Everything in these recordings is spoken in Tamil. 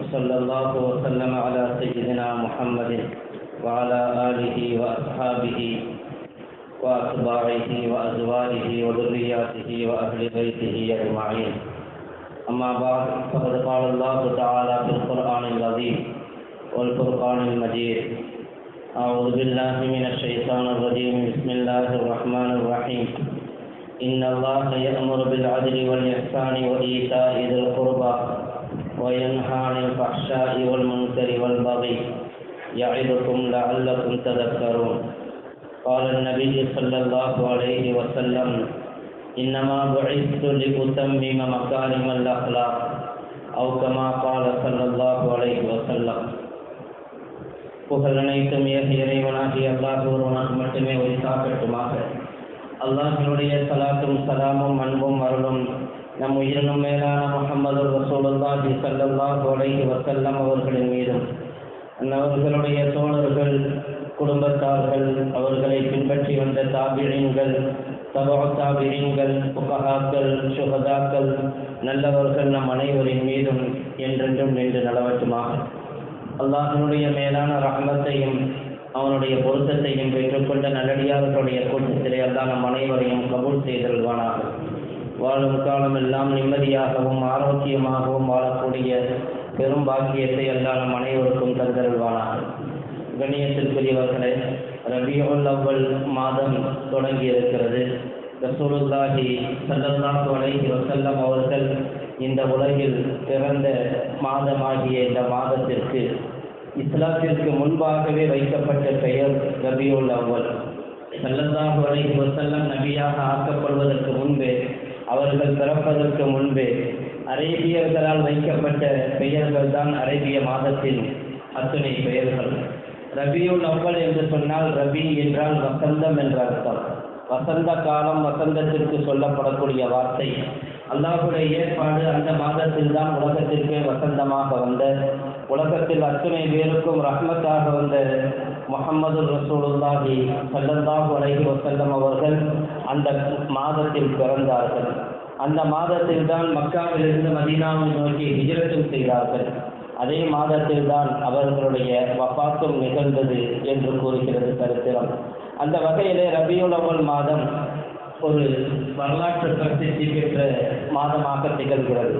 وصلى الله وسلم على سيدنا محمد وعلى آله وأصحابه وأتباعه وأزواجه وذرياته وأهل بيته أجمعين. أما بعد، فقد قال الله تعالى في القرآن العظيم والفرقان المجيد. أعوذ بالله من الشيطان الرجيم. بسم الله الرحمن الرحيم. إن الله يأمر بالعدل والإحسان وإيتاء ذي القربى وينهى عن الفحشاء والمنكر والبغي يعظكم لعلكم تذكرون قال النبي صلى الله عليه وسلم إنما بعثت لأتمم مكارم الأخلاق أو كما قال صلى الله عليه وسلم புகழ் அனைத்தும் ஏக இறைவனாகி அல்லாஹ் ஒருவனாக மட்டுமே உரித்தாக்கட்டுமாக அல்லாஹினுடைய சலாத்தும் சலாமும் அன்பும் அருளும் நம் உயிரினும் மேலான முகமது ரசூலுல்லாஹி ஸல்லல்லாஹு அலைஹி வசல்லம் அவர்களின் மீதும் அவர்களுடைய தோழர்கள் குடும்பத்தார்கள் அவர்களை பின்பற்றி வந்த தாபிழீன்கள் தபா தாபிழீன்கள் புகஹாக்கள் சுகதாக்கள் நல்லவர்கள் நம் அனைவரின் மீதும் என்றென்றும் நின்று நலவட்டுமாக அல்லாஹினுடைய மேலான ரகமத்தையும் அவனுடைய பொருத்தத்தையும் பெற்றுக்கொண்ட நல்லடியார்களுடைய கூட்டத்திலே அல்லா நம் அனைவரையும் கபூல் செய்தல்வானாக வாழும் காலம் எல்லாம் நிம்மதியாகவும் ஆரோக்கியமாகவும் வாழக்கூடிய பெரும் பாக்கியத்தை எல்லாம் நம் அனைவருக்கும் தந்தருள்வானாக. கண்ணியத்திற்குரியவர்களே ரபியுல் அவ்வல் மாதம் தொடங்கி இருக்கிறது ரசூலுல்லாஹி சல்லல்லாஹு அலைஹி வஸல்லம் அவர்கள் இந்த உலகில் பிறந்த மாதமாகிய இந்த மாதத்திற்கு இஸ்லாத்திற்கு முன்பாகவே வைக்கப்பட்ட பெயர் ரபியுல் அவ்வல். சல்லல்லாஹு அலைஹி வஸல்லம் நபியாக ஆக்கப்படுவதற்கு முன்பே அவர்கள் பிறப்பதற்கு முன்பே அரேபியர்களால் வைக்கப்பட்ட பெயர்கள் தான் அரேபிய மாதத்தின் அத்துணை பெயர்கள். ரபியுல் அவ்வல் என்று சொன்னால் ரபி என்றால் வசந்தம் என்ற அர்த்தம். வசந்த காலம் வசந்தத்திற்கு சொல்லப்படக்கூடிய வார்த்தை. அல்லாஹுடைய ஏற்பாடு அந்த மாதத்தில் தான் உலகத்திற்கு வசந்தமாக வந்த உலகத்தில் அத்தனை பேருக்கும் ரஹ்மத்தாக வந்த முகமது ரசூலுல்லாஹி சல்லல்லாஹு அலைஹி வசல்லம் அவர்கள் அந்த மாதத்தில் பிறந்தார்கள். அந்த மாதத்தில் தான் மக்காவிலிருந்து மதீனாவை நோக்கி ஹிஜரத்தும் செய்தார்கள். அதே மாதத்தில் தான் அவர்களுடைய வபாத்தும் நிகழ்ந்தது என்று கூறுகிறது சரித்திரம். அந்த வகையிலே ரபியுலவல் மாதம் ஒரு வரலாற்று பிரசித்தி பெற்ற மாதமாக திகழ்கிறது.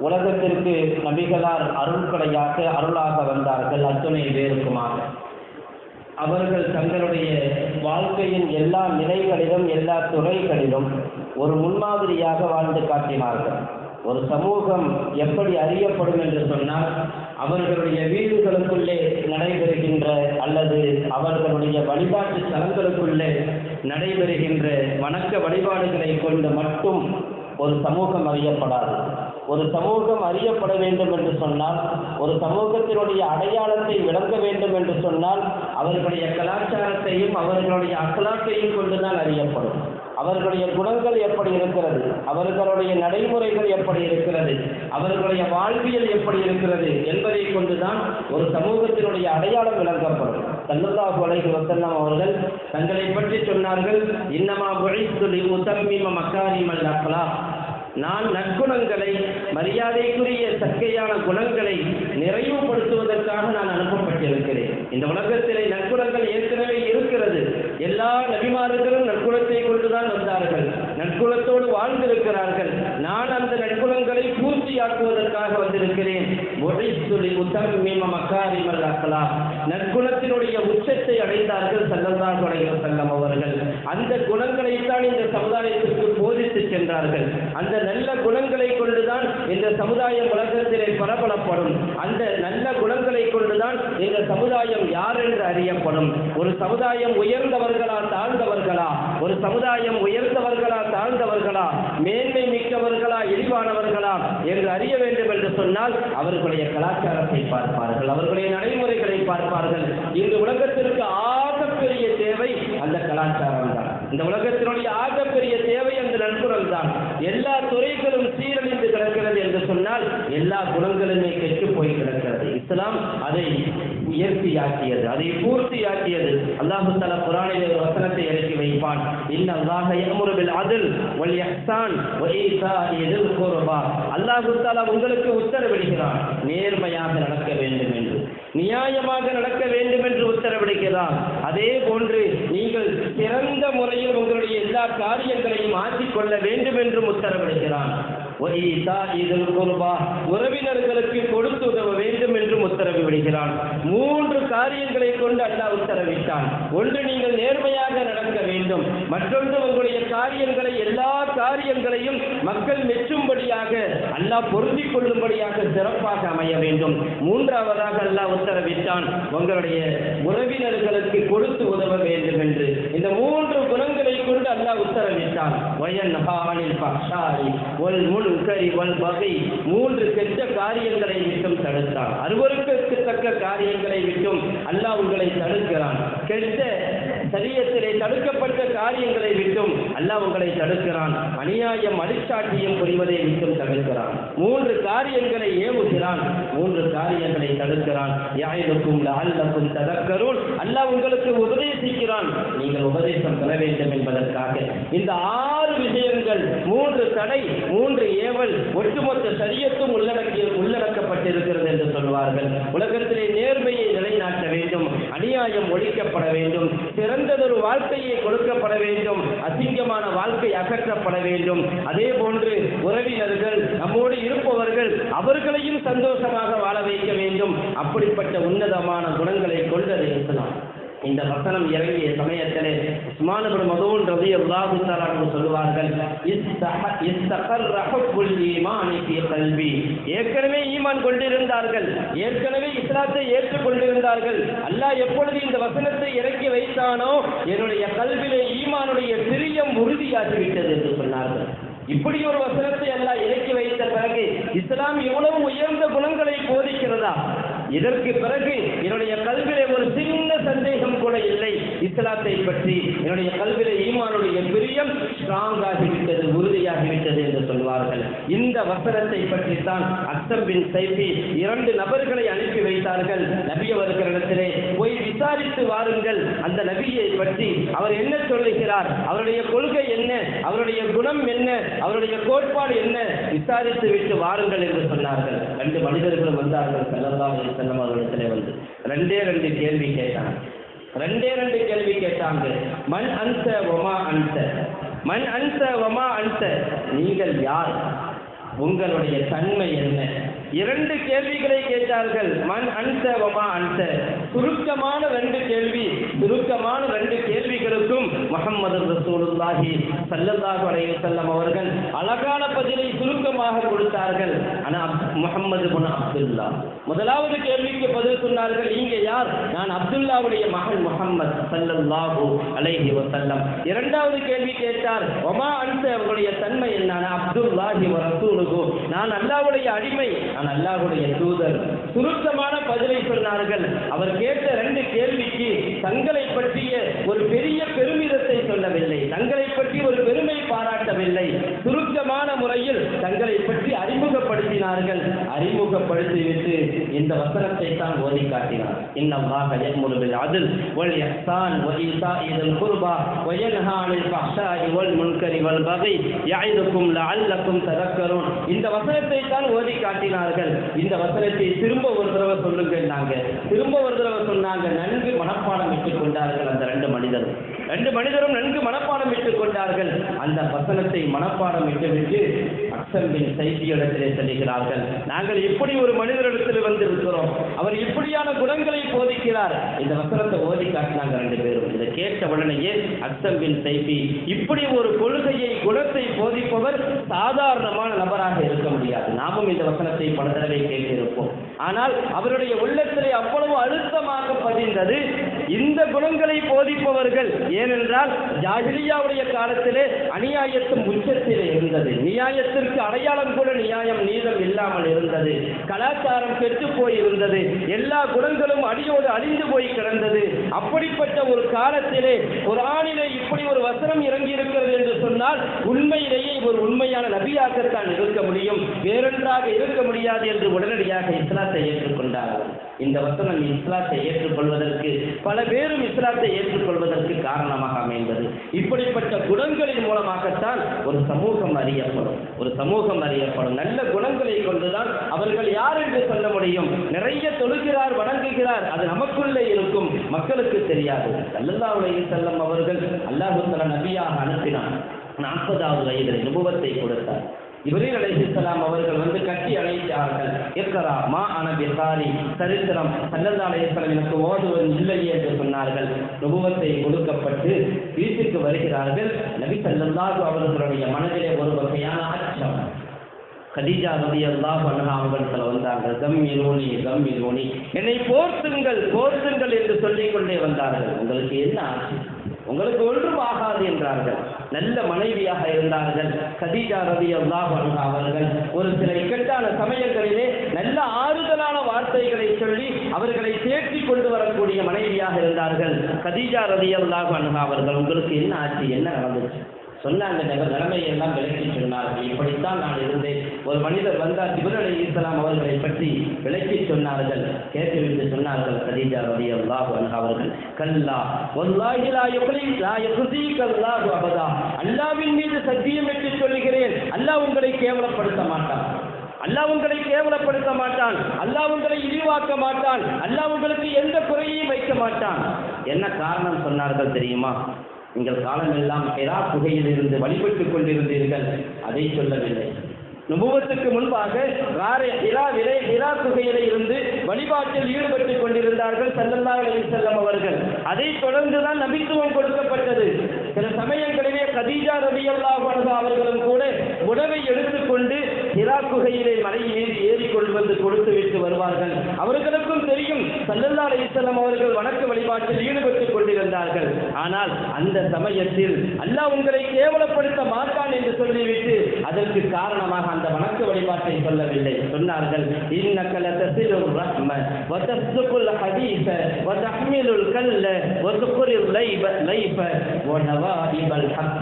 உலகத்திற்கு நபிகளார் அருள்கடையாக அருளாக வந்தார்கள் அத்துணை பேருக்குமாக. அவர்கள் தங்களுடைய வாழ்க்கையின் எல்லா நிலைகளிலும் எல்லா துறைகளிலும் ஒரு முன்மாதிரியாக வாழ்ந்து காட்டினார்கள். ஒரு சமூகம் எப்படி அறியப்படும் என்று சொன்னால் அவர்களுடைய வீடுகளுக்குள்ளே நடைபெறுகின்ற அல்லது அவர்களுடைய வழிபாட்டு தலங்களுக்குள்ளே நடைபெறுகின்ற வணக்க வழிபாடுகளை கொண்டு மட்டும் ஒரு சமூகம் அறியப்படாது. ஒரு சமூகம் அறியப்பட வேண்டும் என்று சொன்னால் ஒரு சமூகத்தினுடைய அடையாளத்தை விளங்க வேண்டும் என்று சொன்னால் அவர்களுடைய கலாச்சாரத்தையும் அவர்களுடைய அகலாக்கையும் கொண்டுதான் அறியப்படும். அவர்களுடைய குணங்கள் எப்படி இருக்கிறது? அவர்களுடைய நடைமுறைகள் எப்படி இருக்கிறது? அவர்களுடைய வாழ்வியல் எப்படி இருக்கிறது? என்பதை கொண்டுதான் ஒரு சமூகத்தினுடைய அடையாளம் விளங்கப்படும். சல்லுல்லா கொலைக்கு வசல்லம் அவர்கள் தங்களை பற்றி சொன்னார்கள் இன்னமா ஒழித்துளி உத்தம்மிம மக்காரிமல் அக்லா நான் நற்குணங்களை மரியாதைக்குரிய சக்கையான குணங்களை நிறைவுபடுத்துவதற்காக நான் அனுப்பப்பட்டிருக்கிறேன். இந்த உலகத்திலே நற்குணங்கள் ஏற்கனவே இருக்கிறது. எல்லா நபிமார்களும் நற்குணத்தை கொண்டுதான் வந்தார்கள். நற்குணத்தோடு வாழ்ந்திருக்கிறார்கள். பூர்த்தியாக்குவதற்காக வந்திருக்கிறேன். நற்குணத்தினுடைய உச்சத்தை அடைந்தார்கள் சல்லல்லாஹு அலைஹி வஸல்லம் அவர்கள். அந்த குணங்களைத்தான் இந்த சமுதாயத்திற்கு போதித்து சென்றார்கள். அந்த நல்ல குணங்களை கொண்டுதான் இந்த சமுதாயம் உலகத்திலே பரப்பலப்படும் அந்த நல்ல குணங்களை கொண்டுதான் இந்த சமுதாயம் யார் என்று அறியப்படும். ஒரு சமுதாயம் உயர்ந்தவர்களா தாழ்ந்தவர்களா? ஒரு சமுதாயம் உயர்ந்தவர்களா தாழ்ந்தவர்களா? மேன்மை மிக்கவர்களா இழிவானவர்களா? என்று அறிய வேண்டும் என்று சொன்னால் அவர்களுடைய கலாச்சாரத்தை பார்ப்பார்கள் அவர்களுடைய நடைமுறைகளை பார்ப்பார்கள். இந்த உலகத்திற்கு ஆகப்பெரிய தேவை அந்த கலாச்சாரம். இந்த உலகத்தினுடைய ஆகப்பெரிய தேவை அந்த நட்புறல் தான். எல்லா துறைகளும் சீரழிந்து கிடக்கிறது என்று சொன்னால் எல்லா குணங்களுமே கெட்டு போய் கிடக்கிறது. இஸ்லாம் அதை உயர்த்தியாக்கியது அதை பூர்த்தியாக்கியது. அல்லாஹு தலா குரானில் ஒரு வசனத்தை இறக்கி வைப்பான். இன்ன அல்லாஹ் யஅமுரு பில் அத்ல் வல் இஹ்சான் வ ஈசாஇ தில் குர்பா. அல்லாஹு தலா உங்களுக்கு உத்தரவிடுகிறான். நேர்மையாக நடக்க வேண்டும் என்று. நியாயமாக நடக்க வேண்டும் என்று உத்தரவிடுகிறான் அதே போன்று நீங்கள் சிறந்த முறையில் உங்களுடைய எல்லா காரியங்களையும் மாற்றிக்கொள்ள வேண்டும் என்றும் உத்தரவிடுகிறான் உறவினர்களுக்கு கொடுத்து உதவ வேண்டும் என்றும் உத்தரவு விடுகிறான் மூன்று காரியங்களை கொண்டு அல்லாஹ் உத்தரவிட்டான். ஒன்று நீங்கள் நேர்மையாக நடக்க வேண்டும். மற்றொன்று உங்களுடைய காரியங்களை எல்லா காரியங்களையும் மக்கள் மெச்சும்படியாக அல்லாஹ் பொருந்திக் கொள்ளும்படியாக சிறப்பாக அமைய வேண்டும். மூன்றாவதாக அல்லாஹ் உத்தரவிட்டான் உங்களுடைய உறவினர்களுக்கு கொடுத்து உதவ வேண்டும் என்று. இந்த மூன்று குணங்களை கொண்டு அல்லாஹ் உத்தரவிட்டான். வயன் ஹானில் பக்ஷாரி ஒல் முன்கரி வல் வகை மூன்று கெட்ட காரியங்களை விட்டும் தடுத்தான். அருவருக்கத்தக்க காரியங்களை விட்டும் அல்லாஹ் உங்களை தடுக்கிறான். கெட்ட சரியத்திலே தடுக்கப்பட்ட காரியங்களை விட்டும் அல்லாஹ் உங்களை தடுக்கிறான். அநியாயம் அடிச்சாட்டியம் புரிவதை விட்டும் தடுக்கிறான். மூன்று காரியங்களை ஏவுகிறான். மூன்று காரியங்களை தடுக்கிறான். யாயிலுக்கும் அல்லக்கும் ததக்கரூன். அல்லாஹ் உங்களுக்கு உபதேசிக்கிறான். நீங்கள் உபதேசம் பெற வேண்டும் என்பதற்காக. இந்த ஆறு விஷயங்கள் மூன்று தடை மூன்று ஏவல் ஒட்டுமொத்த சரியத்தும் உள்ளடக்கிய உள்ளடக்கப்பட்டிருக்கிறது என்று சொல்வார்கள். உலகத்திலே நேர்மையை நிலைநாட்ட வேண்டும். அநியாயம் ஒழிக்கப்பட வேண்டும். சிறந்ததொரு வாழ்க்கையை கொடுக்கப்பட வேண்டும். அசிங்கமான வாழ்க்கை அகற்றப்பட வேண்டும். அதே போன்று உறவினர்கள் நம்மோடு இருப்பவர்கள் அவர்களையும் சந்தோஷமாக வாழ வைக்க வேண்டும். அப்படிப்பட்ட உன்னதமான குணங்களை கொண்டது இஸ்லாம் இந்த வசனம் இறங்கிய சமயத்திலே உஸ்மான் இப்னு மதூன் ரலியல்லாஹு சொல்லுவார்கள் அன்ஹு சொல்வார்கள் இஸ்தஹ இஸ்தகர்ர ஹுப்புல் ஏற்கனவே ஈமான் கொண்டிருந்தார்கள் ஏற்கனவே இஸ்லாத்தை ஏற்றுக்கொண்டிருந்தார்கள் அல்லாஹ் எப்பொழுது இந்த வசனத்தை இறக்கி வைத்தானோ என்னுடைய கல்விலே ஈமானுடைய பிரியம் உறுதியாகிவிட்டது என்று சொன்னார்கள். இப்படி ஒரு வசனத்தை எல்லாம் இறக்கி வைத்த பிறகு இஸ்லாம் எவ்வளவு உயர்ந்த குணங்களை போதிக்கிறதா? இதற்கு பிறகு என்னுடைய கல்விலே ஒரு சின்ன சந்தேகம் கூட இல்லை. இஸ்லாத்தை பற்றி என்னுடைய கல்விலே ஈமானுடைய பிரியம் ஸ்ட்ராங் ஆகிவிட்டது உறுதியாகிவிட்டது என்று சொல்வார்கள். இந்த வசனத்தை பற்றி தான் அக்சம் பின் சைபி இரண்டு நபர்களை அனுப்பி வைத்தார்கள். நபி அவர்களிடத்திலே போய் விசாரித்து வாருங்கள். அந்த நபியை பற்றி அவர் என்ன சொல்லுகிறார்? அவருடைய கொள்கை என்ன? அவருடைய குணம் என்ன? அவருடைய கோட்பாடு என்ன? விசாரித்து விட்டு வாருங்கள் என்று சொன்னார்கள். ரெண்டு மனிதர்களும் வந்தார்கள் செல்லலாம் செல்லம் அவர்களிடத்திலே வந்து ரெண்டே ரெண்டு கேள்வி கேட்டாங்க ரெண்டே ரெண்டு கேள்வி கேட்டாங்க. மண் அன்ச ஒமா அன்ச? மண் அன்ச ஒமா அன்ச? நீங்கள் யார்? உங்களுடைய தன்மை என்ன? இரண்டு கேள்விகளை கேட்டார்கள். மண் அன்ச வமா அன்ச. சுருக்கமான ரெண்டு கேள்வி சுருக்கமான ரெண்டு கேள்விகளுக்கும் முகமது ரசூலுல்லாஹி சல்லல்லாஹு அலைஹி வஸல்லம் அவர்கள் அழகான பதிலை சுருக்கமாக கொடுத்தார்கள். ஆனா முகமது பின் அப்துல்லா. முதலாவது கேள்விக்கு பதில் சொன்னார்கள் நீங்க யார்? நான் அப்துல்லாவுடைய மகன் முகமது சல்லல்லாஹு அலைஹி வஸல்லம். இரண்டாவது கேள்வி கேட்டார் ஒமா அன்ச அவருடைய தன்மை என்ன அப்துல்லாஹி ரசூலுகு நான் அல்லாஹ்வுடைய அடிமை. நான் அல்லாஹுடைய தூதர் சுருக்கமான பதிலை சொன்னார்கள். அவர் கேட்ட ரெண்டு கேள்விக்கு தங்களை பற்றிய ஒரு பெரிய பெருமிதத்தை சொல்லவில்லை. தங்களை பற்றி ஒரு பெருமை பாராட்டவில்லை. சுருக்கமான முறையில் தங்களை பற்றி அறிமுகப்படுத்தினார்கள் அறிமுகப்படுத்திவிட்டு இந்த வசனத்தை தான் ஓதி காட்டினார். இன்னல்லாஹ யஅமுரு பில் அத்ல் வல் இஹ்சான் வ ஈசாஇ குர்பா வ முன்கரி வல் லஅல்லக்கும் இந்த வசனத்தை தான் ஓதி காட்டினார்கள். இந்த வசனத்தை திரும்ப ஒரு தடவை சொல்லுங்கள் நாங்க. திரும்ப ஒரு தடவை சொன்னாங்க நன்கு மனப்பாடம் விட்டுக் கொண்டார்கள் அந்த ரெண்டு மனிதர்கள் ரெண்டு மனிதரும் நன்கு மனப்பாடம் விட்டுக் கொண்டார்கள். அந்த வசனத்தை மனப்பாடம் விட்டுவிட்டு அக்சம்பின் சைத்தியிடத்திலே செல்கிறார்கள். நாங்கள் இப்படி ஒரு மனிதரிடத்தில் வந்திருக்கிறோம் அவர் இப்படியான குணங்களை போதிக்கிறார். இந்த வசனத்தை ஓதி காட்டினாங்க ரெண்டு பேரும். இதை கேட்ட உடனேயே அக்சம்பின் சைபி இப்படி ஒரு கொள்கையை குணத்தை போதிப்பவர் சாதாரணமான நபராக இருக்க முடியாது. நாமும் இந்த வசனத்தை பல தடவை கேட்டிருப்போம். ஆனால் அவருடைய உள்ளத்திலே அவ்வளவு அழுத்தமாக பதிந்தது இந்த குணங்களை போதிப்பவர்கள் ஏனென்றால் ஜாகிலியாவுடைய காலத்திலே அநியாயத்தும் உச்சத்திலே இருந்தது. நியாயத்திற்கு அடையாளம் கூட நியாயம் நீதம் இல்லாமல் இருந்தது. கலாச்சாரம் கெட்டு போய் இருந்தது எல்லா குணங்களும் அடியோடு அழிந்து போய் கிடந்தது. அப்படிப்பட்ட ஒரு காலத்திலே ஒரு ஆணிலே இப்படி ஒரு வசனம் இறங்கி இருக்கிறது என்று சொன்னால் உண்மையிலேயே ஒரு உண்மையான நபியாகத்தான் இருக்க முடியும். வேறொன்றாக இருக்க முடியாது என்று உடனடியாக இஸ்லாத்தை ஏற்றுக்கொண்டார்கள். இந்த வசனம் இஸ்லாத்தை ஏற்றுக்கொள்வதற்கு பல பேரும் இஸ்லாத்தை ஏற்றுக்கொள்வதற்கு காரணமாக அமைந்தது இப்படிப்பட்ட குணங்களின் மூலமாகத்தான் ஒரு சமூகம் அறியப்படும். ஒரு சமூகம் அறியப்படும். நல்ல குணங்களை கொண்டுதான் அவர்கள் யார் என்று சொல்ல முடியும். நிறைய தொழுகிறார் வணங்குகிறார். அது நமக்குள்ளே இருக்கும். மக்களுக்கு தெரியாது. அல்லல்லாவுடைய செல்லம் அவர்கள் அல்லாஹு நபியாக அனுப்பினார் நாற்பதாவது வயதில் நுபுவத்தை கொடுத்தார். இப்ரீல் அலைஹிஸ்ஸலாம் அவர்கள் வந்து கட்டி அழைத்தார்கள். இக்கரா மா அனபி சாரி சரித்திரம் சல்லல்லா அலைஹிஸ்ஸலாம் எனக்கு ஓதுவது இல்லையே என்று சொன்னார்கள். நுபுவத்தை கொடுக்கப்பட்டு வீட்டுக்கு வருகிறார்கள். நபி சல்லல்லாஹு அவர்களுடைய மனதிலே ஒரு வகையான அச்சம். கதீஜா ரதி அல்லாஹ் அவர்கள் இரோனி கம் இரோனி என்னை போர்த்துங்கள் போர்த்துங்கள் என்று சொல்லிக்கொண்டே வந்தார்கள். உங்களுக்கு என்ன ஆச்சு? உங்களுக்கு ஒன்றும் ஆகாது என்றார்கள். நல்ல மனைவியாக இருந்தார்கள். கதீஜா ரவி அல்லாஹ் அவர்கள் ஒரு சில இக்கட்டான சமயங்களிலே நல்ல ஆறுதலான வார்த்தைகளை சொல்லி அவர்களை தேற்றி கொண்டு வரக்கூடிய மனைவியாக இருந்தார்கள். கதீஜா ரவி அல்லாஹ் அவர்கள் உங்களுக்கு என்ன ஆட்சி என்ன நடந்துச்சு? சொன்ன அந்த நில நிலைமையை எல்லாம் விளக்கி சொன்னார்கள் இப்படித்தான் நான் இருந்தேன். ஒரு மனிதர் வந்தார். திபுர் அலி இஸ்லாம் அவர்களை பற்றி விளக்கி சொன்னார்கள். கேட்டுவிட்டு சொன்னார்கள். கதீஜா ரதி அல்லாஹ் அவர்கள் கல்லா வல்லாஹி எப்படி யுக்லி லா யுக்ஸீக அபதா. அல்லாவின் மீது சத்தியம் என்று சொல்லுகிறேன். அல்லாஹ் உங்களை கேவலப்படுத்த மாட்டான். அல்லாஹ் உங்களை கேவலப்படுத்த மாட்டான். அல்லாஹ் உங்களை இழிவாக்க மாட்டான். அல்லாஹ் உங்களுக்கு எந்த குறையையும் வைக்க மாட்டான். என்ன காரணம் சொன்னார்கள் தெரியுமா? நீங்கள் காலமெல்லாம் ஹெரா குகையில் இருந்து வழிபட்டுக் கொண்டிருந்தீர்கள். அதை சொல்லவில்லை. நுபுவத்துக்கு முன்பாக ராரே ஹிரா விலை ஹிரா குகையில இருந்து வழிபாட்டில் ஈடுபட்டுக் கொண்டிருந்தார்கள் செல்லல்லா செல்லம் அவர்கள். அதை தொடர்ந்துதான் நபித்துவம் கொடுக்கப்பட்டது. சில சமயங்களிலே கதீஜா ரவி அன்ஹா அவர்களும் கூட உணவை எடுத்துக்கொண்டு ஹிரா குகையிலே மலை ஏறி ஏறிக்கொண்டு வந்து கொடுத்து விட்டு வருவார்கள். அவர்களுக்கும் தெரியும் சல்லல்லா அலிஸ்லாம் அவர்கள் வணக்க வழிபாட்டில் ஈடுபட்டுக் கொண்டிருந்தார்கள். ஆனால் அந்த சமயத்தில் அல்லாஹ் உங்களை கேவலப்படுத்த மாட்டான் என்று சொல்லிவிட்டு அதற்கு காரணமாக அந்த வணக்க வழிபாட்டை சொல்லவில்லை. சொன்னார்கள் இன்னக்கல தசிலுர் ரஹ்ம வதஸ்துகுல் ஹதீஸ வதஹ்மிலுல் கல்ல வதுகுரில் லைப லைப வனவாஹிபல் ஹக்.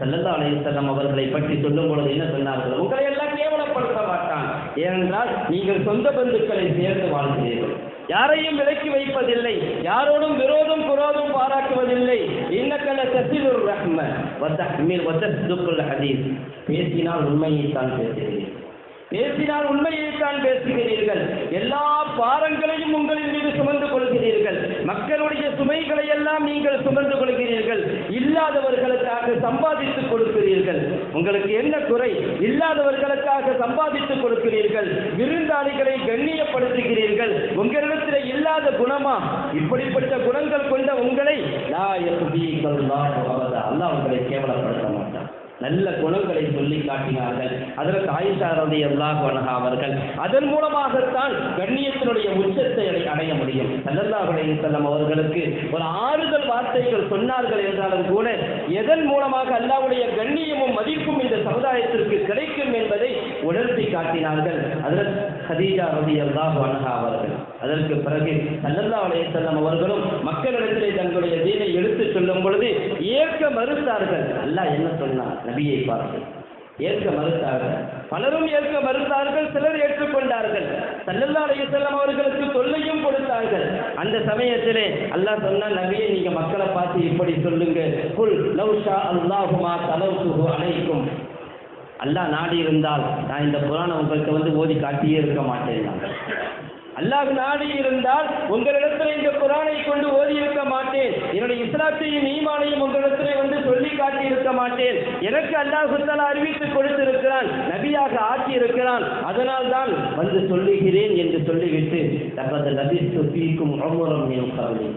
செல்லல்லா அலைஹிஸ்ஸலாம் அவர்களை பற்றி சொல்லும் பொழுது என்ன சொன்னார்கள்? உங்களை எல்லாம் கேவலப்படுத்த மாட்டான். ஏனென்றால் நீங்கள் சொந்த பந்துக்களை சேர்ந்து வாழ்கிறீர்கள். யாரையும் விலக்கி வைப்பதில்லை. யாரோடும் விரோதம் குரோதம் பாராட்டுவதில்லை. இன்னக்கல தசிலுர் ரஹ்ம. வத்த வதஸ்துகுல் ஹதீஸ். பேசினால் உண்மையைத்தான் பேசுகிறீர்கள் பேசினால் உண்மையைத்தான் பேசுகிறீர்கள். எல்லா பாரங்களையும் உங்களின் மீது சுமந்து கொள்கிறீர்கள். மக்களுடைய சுமைகளை எல்லாம் நீங்கள் சுமந்து கொள்கிறீர்கள். இல்லாதவர்களுக்காக சம்பாதித்துக் கொடுக்கிறீர்கள். உங்களுக்கு என்ன குறை? இல்லாதவர்களுக்காக சம்பாதித்துக் கொடுக்கிறீர்கள். விருந்தாளிகளை கண்ணியப்படுத்துகிறீர்கள். உங்களிடத்தில் இல்லாத குணமா? இப்படிப்பட்ட குணங்கள் கொண்ட உங்களை அல்லாஹ் உங்களை கேவலப்படுத்த நல்ல குணங்களை சொல்லி காட்டினார்கள். அதற்கு ஆயிஷா ரதி அல்லாஹ் அவர்கள் அதன் மூலமாகத்தான் கண்ணியத்தினுடைய உச்சத்தை அடைய முடியும். சல்லல்லாஹு அலைஹி வஸல்லம் அவர்களுக்கு ஒரு ஆறுதல் வார்த்தைகள் சொன்னார்கள் என்றாலும் கூட எதன் மூலமாக அல்லாவுடைய கண்ணியமும் மதிப்பும் இந்த சமுதாயத்திற்கு கிடைக்கும் என்பதை உணர்த்தி காட்டினார்கள். அதற்கு ஹதீஜா ரவி அல்லாஹ் அவர்கள் அதற்கு பிறகு சல்லல்லாஹு அலைஹி அவர்களும் மக்களிடத்திலே தங்களுடைய தீனை எடுத்துச் சொல்லும் பொழுது ஏற்க மறுத்தார்கள். அல்லாஹ் என்ன சொன்னார் நபியை பார்த்து ஏற்க மறுத்தார்கள். பலரும் ஏற்க மறுத்தார்கள் சிலர் ஏற்றுக்கொண்டார்கள். சல்லல்லா அலைஹி அவர்களுக்கு தொல்லையும் கொடுத்தார்கள். அந்த சமயத்திலே அல்லாஹ் சொன்னால் நபியை நீங்க மக்களை பார்த்து இப்படி சொல்லுங்க. குல் லவ்ஷா அல்லாஹுமா தலவுசுகு அனைக்கும் அல்லாஹ் நாடி இருந்தால் நான் இந்த புராணம் உங்களுக்கு வந்து ஓதி காட்டியே இருக்க மாட்டேன். அல்லாஹ் நாடி இருந்தால் உங்களிடத்தில் இந்த குரானை கொண்டு ஓதி இருக்க மாட்டேன். என்னுடைய இஸ்லாத்தையும் ஈமானையும் உங்களிடத்தில் வந்து சொல்லி காட்டி இருக்க மாட்டேன். எனக்கு அல்லாஹ் சுத்தலா அறிவித்து கொடுத்திருக்கிறான் நபியாக ஆக்கி இருக்கிறான் அதனால் தான் வந்து சொல்லுகிறேன் என்று சொல்லிவிட்டு தப்பது நபி சுத்திக்கும் அமுரம் என் கவலை.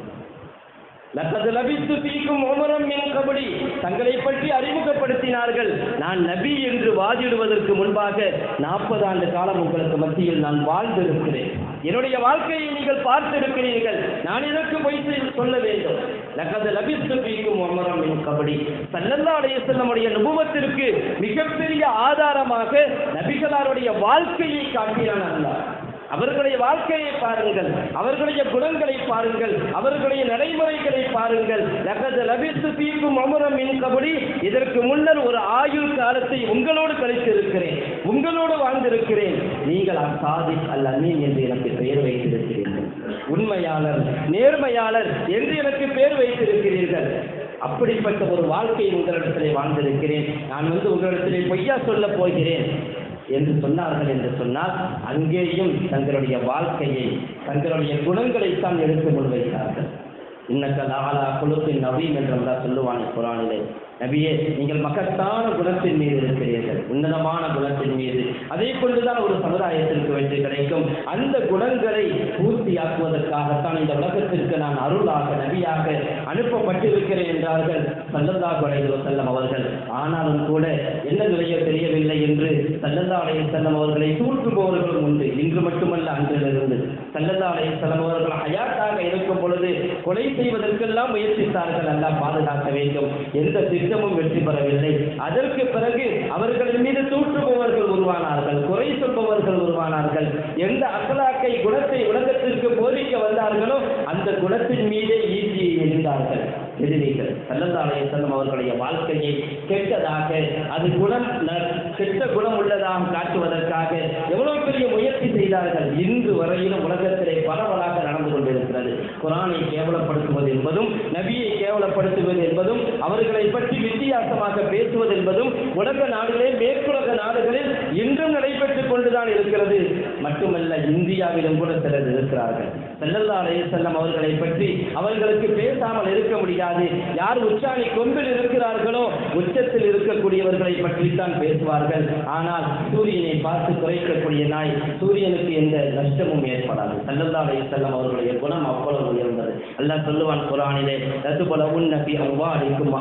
லக்கது லபித்து பீக்கும் உமரம் மின் கபடி தங்களை பற்றி அறிமுகப்படுத்தினார்கள். நான் நபி என்று வாதிடுவதற்கு முன்பாக நாற்பது ஆண்டு காலம் உங்களுக்கு மத்தியில் நான் வாழ்ந்திருக்கிறேன். என்னுடைய வாழ்க்கையை நீங்கள் பார்த்திருக்கிறீர்கள். நான் இதற்கு போய் சொல்ல வேண்டும். லக்கது லபித்து பீக்கும் உமரம் மின் கபடி சல்லல்லா அலையசல்லமுடைய நுபுவத்திற்கு மிகப்பெரிய ஆதாரமாக நபிகளாருடைய வாழ்க்கையை காட்டியான அல்லாஹ். அவர்களுடைய வாழ்க்கையை பாருங்கள் அவர்களுடைய குணங்களை பாருங்கள் அவர்களுடைய நடைமுறைகளை பாருங்கள். லகத லபித்து தீக்கும் அமரம் மின் கபடி. இதற்கு முன்னர் ஒரு ஆயுள் காலத்தை உங்களோடு கழித்திருக்கிறேன் உங்களோடு வாழ்ந்திருக்கிறேன். நீங்கள் அசாதி அல்ல நீ என்று எனக்கு பெயர் வைத்திருக்கிறீர்கள். உண்மையாளர் நேர்மையாளர் என்று எனக்கு பெயர் வைத்திருக்கிறீர்கள். அப்படிப்பட்ட ஒரு வாழ்க்கையை உங்களிடத்திலே வாழ்ந்திருக்கிறேன். நான் வந்து உங்களிடத்திலே பொய்யா சொல்ல போகிறேன். என்று சொன்னார்கள் என்று சொன்னால் அங்கேயும் தங்களுடைய வாழ்க்கையை தங்களுடைய குணங்களைத்தான் எடுத்து முன்வைத்தார்கள் இன்னக்கல் ஆலா குழுப்பின் நவீன் என்று அல்லா சொல்லுவான் குரானிலே. நபியே நீங்கள் மகத்தான குணத்தின் மீது இருக்கிறீர்கள். உன்னதமான குணத்தின் மீது. அதே கொண்டுதான் ஒரு சமுதாயத்திற்கு வெற்றி கிடைக்கும். அந்த குணங்களை பூர்த்தியாக்குவதற்காகத்தான் இந்த உலகத்திற்கு நான் அருளாக நபியாக அனுப்பப்பட்டிருக்கிறேன் என்றார்கள் சல்லந்தா அலைஹி செல்லம் அவர்கள். ஆனாலும் கூட என்ன நிலையோ தெரியவில்லை என்று சல்லல்லா செல்லம் அவர்களை தூற்றுபவர்களும் உண்டு. இன்று மட்டுமல்ல அன்றிலிருந்து. சல்லல்லா அலைஹி செல்லம் அவர்கள் ஹயாத்தாக இருக்கும் பொழுது கொலை செய்வதற்கெல்லாம் முயற்சித்தார்கள். எல்லாம் பாதுகாக்க வேண்டும். எந்த திட்டமும் வெற்றி பெறவில்லை. அதற்கு பிறகு அவர்களின் மீது தூற்றுபவர்கள் உருவானார்கள் குறை சொல்பவர்கள் உருவானார்கள். எந்த அகலாக்கை குணத்தை உலகத்திற்கு போதிக்க வந்தார்களோ அந்த குணத்தின் மீதே ஈட்டியை எரிந்தார்கள் எதிரிகள் செல்லந்தாலய செல்லும் அவர்களுடைய வாழ்க்கையை கெட்டதாக அது குணம் கெட்ட குணம் உள்ளதாம் காட்டுவதற்காக எவ்வளவு பெரிய முயற்சி செய்தார்கள்? இன்று வரையிலும் உலகத்திலே பரவலாக நடந்து கொண்டிருக்கிறது. குரானை கேவலப்படுத்துவது என்பதும் நபியை கேவலப்படுத்துவது என்பதும் அவர்களை பற்றி வித்தியாசமாக பேசுவது என்பதும் உலக நாடுகளே மேற்குலக நாடுகளில் இன்றும் நடைபெற்றுக் கொண்டுதான் இருக்கிறது. மட்டுமல்ல இந்தியாவிலும் கூட சிலர் இருக்கிறார்கள். செல்லல்லா செல்லம் அவர்களை பற்றி அவர்களுக்கு பேசாமல் இருக்க முடியாது. யார் உச்சாணி கொம்பில் உச்சத்தில் இருக்கக்கூடியவர்களை பற்றித்தான் பேசுவார்கள். ஆனால் சூரியனை பார்த்து குறைக்கக்கூடிய நாய் சூரியனுக்கு எந்த நஷ்டமும் ஏற்படாது. செல்லல்லா செல்லம் அவர்களுடைய குணம் அவ்வளவு உயர்ந்தது. அல்லாஹ் சொல்லுவான் குரானிலே லதுபலவுன்ன போல உன்னபி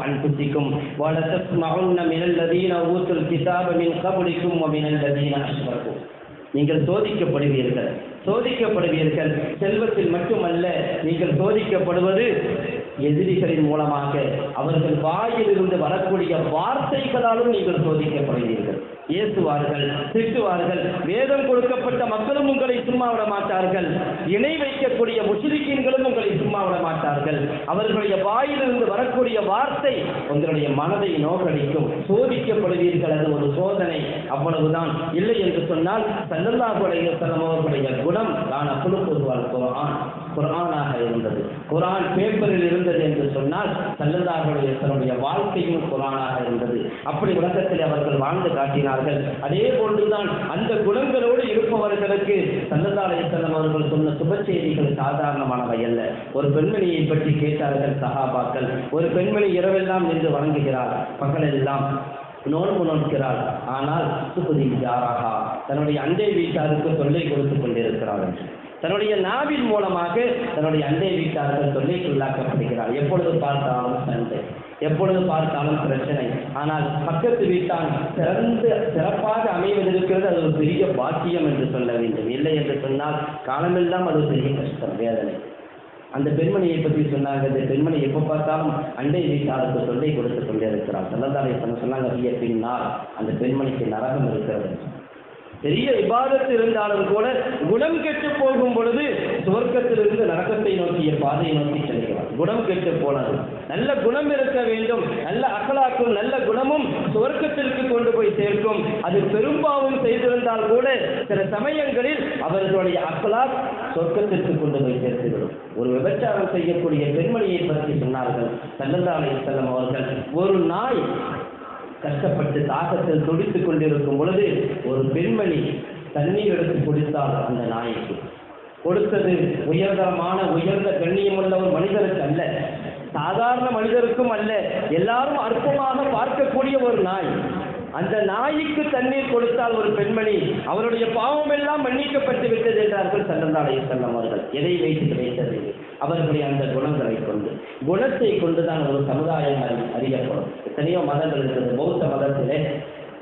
அன்ஃபுசிக்கும் மகன் மினல் லதீன ஊத்துல் கிதாப மின் கப்லிக்கும் வ நீங்கள் சோதிக்கப்படுவீர்கள். சோதிக்கப்படுவீர்கள். செல்வத்தில் மட்டுமல்ல நீங்கள் சோதிக்கப்படுவது எதிரிகளின் மூலமாக அவர்கள் வாயிலிருந்து வரக்கூடிய வார்த்தைகளாலும் நீங்கள் சோதிக்கப்படுவீர்கள் ஏசுவார்கள் திட்டுவார்கள். வேதம் கொடுக்கப்பட்ட மக்களும் உங்களை சும்மா விட மாட்டார்கள். இணை வைக்கக்கூடிய முஷிரிக்கீன்களும் உங்களை சும்மா விட மாட்டார்கள். அவர்களுடைய வாயிலிருந்து வரக்கூடிய வார்த்தை உங்களுடைய மனதை நோக்கடிக்கும். சோதிக்கப்படுவீர்கள் அது ஒரு சோதனை. அவ்வளவுதான். இல்லை என்று சொன்னால் சல்லல்லாஹு அவர்களுடைய குணம் நான் அப்பொழுது பொதுவால் குரான் குரானாக இருந்தது. குரான் பேப்பரில் இருந்தது என்று சொன்னால் சல்லல்லாஹு வாழ்க்கையும் குரானாக இருந்தது. அப்படி உலகத்தில் அவர்கள் வாழ்ந்து காட்டினார்கள். அதே போன்றுதான் அந்த குணங்களோடு இருப்பவர்களுக்கு சல்லல்லாஹு செல்லம் அவர்கள் சொன்ன சுப செய்திகள் சாதாரணமானவை அல்ல. ஒரு பெண்மணியை பற்றி கேட்டார்கள் சகாபாக்கள் ஒரு பெண்மணி இரவெல்லாம் நின்று வணங்குகிறார். பகலெல்லாம் நோன்பு நோக்கிறாள் ஆனால் சுகுதி யாராகா தன்னுடைய அண்டை வீட்டாருக்கு தொல்லை கொடுத்து கொண்டிருக்கிறாள் என்று. தன்னுடைய நாவின் மூலமாக தன்னுடைய அண்டை வீட்டார்கள் தொல்லைக்குள்ளாக்கப்படுகிறார் எப்பொழுது பார்த்தாலும் சண்டை எப்பொழுது பார்த்தாலும் பிரச்சனை. ஆனால் பக்கத்து வீட்டான் சிறந்து சிறப்பாக அமைவதற்கிறது அது ஒரு பெரிய பாக்கியம் என்று சொல்ல வேண்டும். இல்லை என்று சொன்னால் காலமெல்லாம் அது ஒரு பெரிய கஷ்டம் வேதனை. அந்த பெண்மணியை பற்றி சொன்னாங்க அந்த பெண்மணி எப்போ பார்த்தாலும் அண்டை வீட்டாருக்கு தொல்லை கொடுத்து கொண்டே இருக்கிறார் செல்லதாரை சொன்னாங்க பின்னால் அந்த பெண்மணிக்கு நரகம் இருக்கிறது. பெரிய இபாதத்து இருந்தாலும் கூட குணம் கெட்டு போகும் பொழுது சுவர்க்கத்திலிருந்து நரகத்தை நோக்கிய பாதையை நோக்கி செல்கிறார். குணம் கெட்டு போனது. நல்ல குணம் இருக்க வேண்டும். நல்ல அகலாக்கும் நல்ல குணமும் சுவர்க்கத்திற்கு கொண்டு போய் சேர்க்கும். அது பெரும்பாவும் செய்திருந்தால் கூட சில சமயங்களில் அவர்களுடைய அகலாக் சொர்க்கத்திற்கு கொண்டு போய் சேர்த்துவிடும். ஒரு விபச்சாரம் செய்யக்கூடிய பெண்மணியை பற்றி சொன்னார்கள். சல்லல்லா செல்லம் அவர்கள் ஒரு நாய் கஷ்டப்பட்டு தாகத்தில் துடித்துக் கொண்டிருக்கும் பொழுது ஒரு பெண்மணி தண்ணீர் எடுத்து குடித்தால் அந்த நாய்க்கு. கொடுத்தது உயர்தரமான உயர்ந்த கண்ணியமுள்ள ஒரு மனிதருக்கு அல்ல. சாதாரண மனிதருக்கும் அல்ல. எல்லாரும் அற்பமாக பார்க்கக்கூடிய ஒரு நாய். அந்த நாய்க்கு தண்ணீர் கொடுத்தால் ஒரு பெண்மணி அவருடைய பாவம் எல்லாம் மன்னிக்கப்பட்டு விட்டது என்றார்கள் சல்லல்லாஹு செல்லம் அவர்கள். எதை வைத்து கிடைத்தது அவர்களுடைய அந்த குணங்களை கொண்டு குணத்தை கொண்டு தான் ஒரு சமுதாயம் அறி அறியப்படும். எத்தனையோ மதங்கள் இருக்கிறது பௌத்த மதத்திலே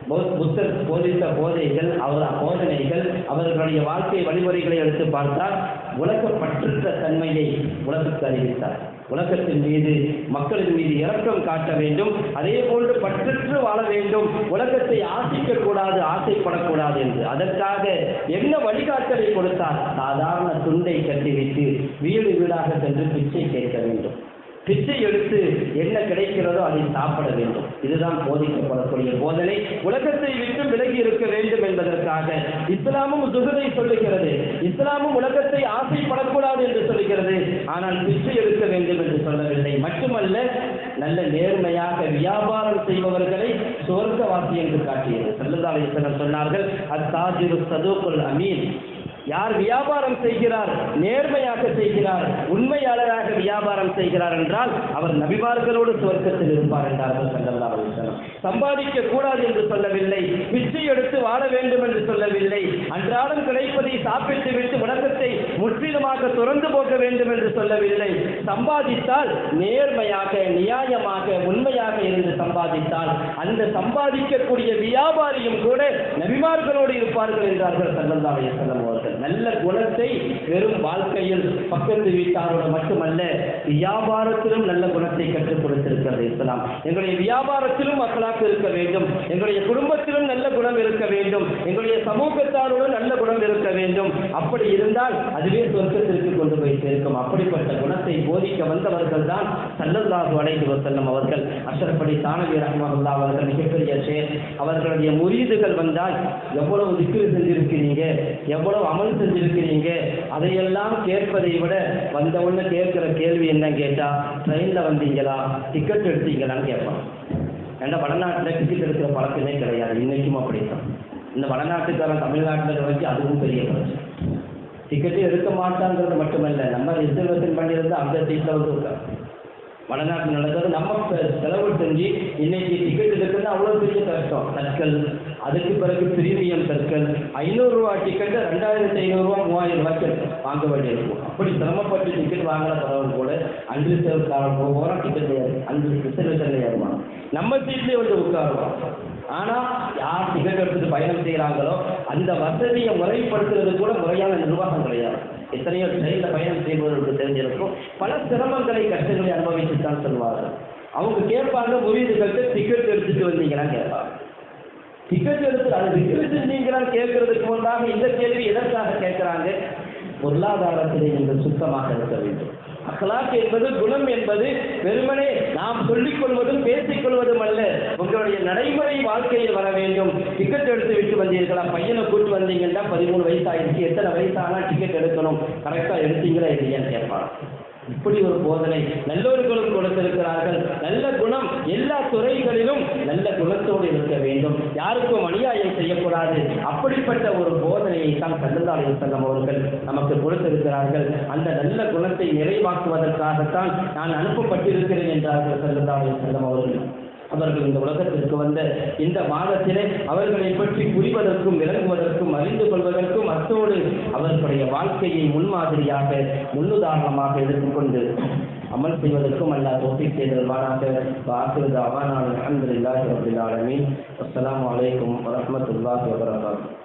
பௌத்த- புத்தர் போதித்த போதைகள் அவர் போதனைகள் அவர்களுடைய வாழ்க்கை வழிமுறைகளை எடுத்து பார்த்தால் உலகப்பற்றுற்ற தன்மையை உலகத்துக்கு அறிவித்தார். உலகத்தின் மீது மக்களின் மீது இரக்கம் காட்ட வேண்டும். அதே போன்று பற்றற்று வாழ வேண்டும். உலகத்தை ஆசிக்க கூடாது ஆசைப்படக்கூடாது என்று. அதற்காக என்ன வழிகாட்டலை கொடுத்தார்? சாதாரண துண்டை கட்டிவிட்டு வீடு வீடாக சென்று பிச்சை கேட்க வேண்டும். பிச்சை எடுத்து என்ன கிடைக்கிறதோ அதை சாப்பிட வேண்டும். இதுதான் போதிக்கப்படக்கூடிய போதனை உலகத்தை விட்டு விலகி இருக்க வேண்டும் என்பதற்காக இஸ்லாமும் துகதை சொல்லுகிறது. இஸ்லாமும் உலகத்தை ஆசைப்படக்கூடாது என்று சொல்லுகிறது. ஆனால் பிச்சை எடுக்க வேண்டும் என்று சொல்லவில்லை. மட்டுமல்ல நல்ல நேர்மையாக வியாபாரம் செய்பவர்களை சுவர்க்கவாசி என்று காட்டியது. சல்லல்லாஹு சொன்னார்கள் அத்தாஜிரு சதூக்குல் அமீன். யார் வியாபாரம் செய்கிறார் நேர்மையாக செய்கிறார் உண்மையாளராக வியாபாரம் செய்கிறார் என்றால் அவர் நபிமார்களோடு சுவர்க்கத்தில் இருப்பார் என்றார்கள் ஸல்லல்லாஹு அலைஹி சம்பாதிக்க கூடாது என்று சொல்லவில்லை பிச்சை எடுத்து வாழ வேண்டும் என்று சொல்லவில்லை அன்றாடம் கிடைப்பதை சாப்பிட்டு விட்டு உலகத்தை முற்றிலுமாக துறந்து போக வேண்டும் என்று சொல்லவில்லை. சம்பாதித்தால் நேர்மையாக நியாயமாக உண்மையாக இருந்து சம்பாதித்தால் அந்த சம்பாதிக்கக்கூடிய வியாபாரியும் கூட நபிமார்களோடு இருப்பார்கள் என்றார்கள் ஸல்லல்லாஹு அலைஹி அவர்கள். நல்ல குணத்தை வெறும் வாழ்க்கையில் பக்கத்து வீட்டாரோட மட்டுமல்ல வியாபாரத்திலும் நல்ல குணத்தை கற்றுக் கொடுத்திருக்கிறது இஸ்லாம். எங்களுடைய வியாபாரத்திலும் மக்களாக இருக்க வேண்டும். எங்களுடைய குடும்பத்திலும் நல்ல குணம் இருக்க வேண்டும். எங்களுடைய சமூகத்தாரோடு நல்ல குணம் இருக்க வேண்டும். அப்படி இருந்தால் அதுவே சொந்த அப்படிப்பட்ட குணத்தை போதிக்க வந்தவர்கள் தான் சல்லல்லாஹு அலைஹி வஸல்லம் அவர்கள். அஷரப்படி தானவி ரஹ்மஹுல்லா அவர்கள் மிகப்பெரிய சேர் அவர்களுடைய முரீதுகள் வந்தால் எவ்வளவு திக்கு செஞ்சிருக்கிறீங்க? எவ்வளவு அமல் செஞ்சிருக்கிறீங்க? அதையெல்லாம் கேட்பதை விட வந்த உடனே கேட்கிற கேள்வி என்ன கேட்டா ட்ரெயினில் வந்தீங்களா? டிக்கெட் எடுத்தீங்களான்னு கேட்பான். ஏன்னா வடநாட்டில் டிக்கெட் எடுக்கிற பழக்கமே கிடையாது. இன்னைக்கும் அப்படித்தான். இந்த வடநாட்டுக்காரன் தமிழ்நாட்டில் வரைக்கும் அதுவும் பெரிய பிரச்சனை. டிக்கெட்டு எடுக்க மாட்டாங்கிறது மட்டுமல்ல நம்ம ரிசர்வேஷன் பண்ணியிருந்து அந்த சீட்டில் வந்து உட்கார் வடநாட்டில் நடக்கிறது நம்ம செலவு செஞ்சு இன்னைக்கு டிக்கெட் எடுக்கிறது அவ்வளோ பெரிய கஷ்டம். கற்கள் அதுக்கு பிறகு பிரீமியம் கற்கள் ஐநூறுரூவா டிக்கெட்டு ரெண்டாயிரத்தி ஐநூறுரூவா மூவாயிரம் ரூபாய்க்கு வாங்க வேண்டியிருக்கும் அப்படி சிரமப்பட்டு டிக்கெட் வாங்குற தரவன் கூட அஞ்சு சேவக்காரன் போகிறோம் டிக்கெட் அஞ்சு ரிசர்வேஷனில் ஏறுவான் நம்ம சீட்லேயே வந்து உட்காருவோம். ஆனால் யார் டிக்கெட் எடுத்துட்டு பயணம் செய்கிறாங்களோ அந்த வசதியை முறைப்படுத்துறது கூட முறையான நிர்வாகம் கிடையாது. எத்தனையோ ட்ரெயினில் பயணம் செய்பவர்களுக்கு தெரிஞ்சிருக்கும். பல சிரமங்களை கஷ்டங்களை அனுபவித்து தான் சொல்வார்கள். அவங்க கேட்பாங்க முறியீடுகள்கிட்ட டிக்கெட் எடுத்துட்டு வந்தீங்களான்னு கேட்பாங்க. டிக்கெட் எடுத்து அது டிக்கெட் செஞ்சீங்களான்னு கேட்கறதுக்கு முன்பாக இந்த கேள்வி எதற்காக கேட்குறாங்க? பொருளாதாரத்திலே நீங்கள் சுத்தமாக இருக்க வேண்டும். அகலாக் என்பது குணம் என்பது வெறுமனே நாம் சொல்லிக் கொள்வதும் பேசிக் கொள்வதும் அல்ல. உங்களுடைய நடைமுறை வாழ்க்கையில் வர வேண்டும். டிக்கெட் எடுத்து விட்டு வந்தீர்களா? பையனை கூட்டு வந்தீங்கன்னா பதிமூணு வயசு ஆயிடுச்சு. எத்தனை வயசானா டிக்கெட் எடுக்கணும்? கரெக்டாக எடுத்தீங்களா? இல்லையான்னு கேட்பாங்க இப்படி ஒரு போதனை நல்லோர்களும் கொடுத்திருக்கிறார்கள். நல்ல குணம் எல்லா துறைகளிலும் நல்ல குணத்தோடு இருக்க வேண்டும். யாருக்கும் அநியாயம் செய்யக்கூடாது. அப்படிப்பட்ட ஒரு போதனையை தான் சல்லல்லாஹு செல்லம் அவர்கள் நமக்கு கொடுத்திருக்கிறார்கள். அந்த நல்ல குணத்தை நிறைவாக்குவதற்காகத்தான் நான் அனுப்பப்பட்டிருக்கிறேன் என்றார்கள் சல்லல்லாஹு செல்லம் அவர்கள். அவர்கள் இந்த உலகத்திற்கு வந்த இந்த மாதத்திலே அவர்களை பற்றி புரிவதற்கும் விளங்குவதற்கும் அறிந்து கொள்வதற்கும் அத்தோடு அவர்களுடைய வாழ்க்கையை முன்மாதிரியாக முன்னுதாரணமாக எடுத்துக்கொண்டு அமல் செய்வதற்கும் அல்லா தோப்பி செய்தல்வானாக வாக்குறது அவானான அலமதுல்லாஹி ரபில் ஆலமீன். அஸ்லாம் அலைக்கும் வரமத்துல்லாஹி வபரகாத்துஹு.